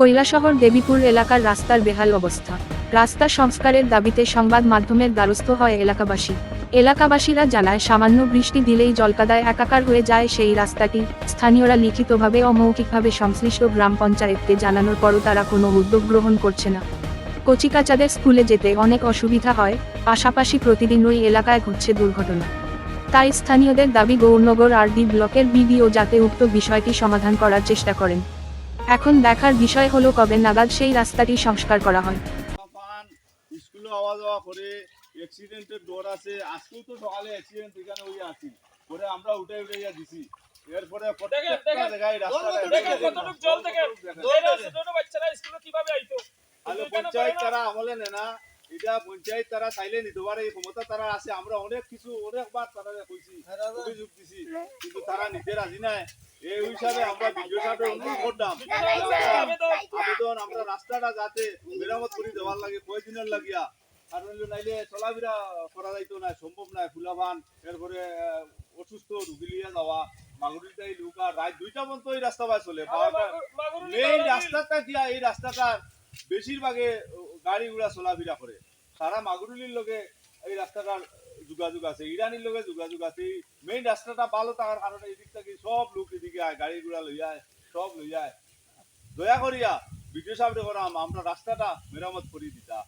কৈলাসহর দেবীপুর এলাকার রাস্তার বেহাল অবস্থা। রাস্তা সংস্কারের দাবিতে সংবাদ মাধ্যমের দ্বারস্থ হয় এলাকাবাসী। এলাকাবাসীরা জানায়, সামান্য বৃষ্টি দিলেই জলকাদায় একাকার হয়ে যায় সেই রাস্তাটি। স্থানীয়রা লিখিতভাবে অমৌখিকভাবে সংশ্লিষ্ট গ্রাম পঞ্চায়েতকে জানানোর পরও তারা কোনো উদ্যোগ গ্রহণ করছে না। কচিকাচাদের স্কুলে যেতে অনেক অসুবিধা হয়, পাশাপাশি প্রতিদিন ওই এলাকায় ঘটছে দুর্ঘটনা। তাই স্থানীয়দের দাবি, গৌরনগর আর ডি ব্লকের বিডিও যাতে উক্ত বিষয়টি সমাধান করার চেষ্টা করেন। এখন দেখার বিষয় হলো কবে নাগাদ সেই রাস্তাটি সংস্কার করা হয়। স্কুলে আওয়া যাওয়া করে অ্যাক্সিডেন্টের ডর আছে। আজকেও তো সকালে অ্যাক্সিডেন্ট এখানে আছি। করে আমরা উঠে উঠে দিছি। এরপরে প্রত্যেকটা জায়গায় রাস্তাটা জল দেখেন। দেখেন। ছোট ছোট বাচ্চারা স্কুলে কীভাবে আইতো? তাহলে পঞ্চায়েত তারা আমলে নেয় না। এটা পঞ্চায়েত তারা চাইলে নিতে পারে এই ক্ষমতা তারা আছে। আমরা অনেক কিছু অনেকবার তারা কইছি অভিযোগ দিছি। কিন্তু তারা নিতে রাজি নাই। এই হিসাবে আমরা বিডিও সাহেবের অনুরোধ করলাম আবেদন আমরা রাস্তাটা যাতে মেরামত করে দেওয়ার লাগে কয়দিনের লাগিয়া। কারণ নাইলে চলাফেরা করা যাইতো না সম্ভব না। ফুলাভান এরপরে অসুস্থ রুগী লিয়া যাওয়া মাগুরিটাই লুকা রাত দুইটা পর্যন্ত এই রাস্তা বাই চলে। মেইন মাগুরুলি- রাস্তাটা দিয়া এই রাস্তাটা বেশিরভাগে গাড়ি ঘোড়া চলাফেরা করে। সারা মাগুরুলির লগে এই রাস্তাটার যোগাযোগ আছে ইরানির লগে যোগাযোগ আছে মেইন রাস্তাটা ভালো থাকার কারণে এদিক থেকে সব লোক এদিকে আয় গাড়ি ঘোড়া লই যায় সব লই যায় দয়া করিয়া বিদ্যুৎ সাহেব আমরা রাস্তাটা মেরামত করিয়ে দিতা।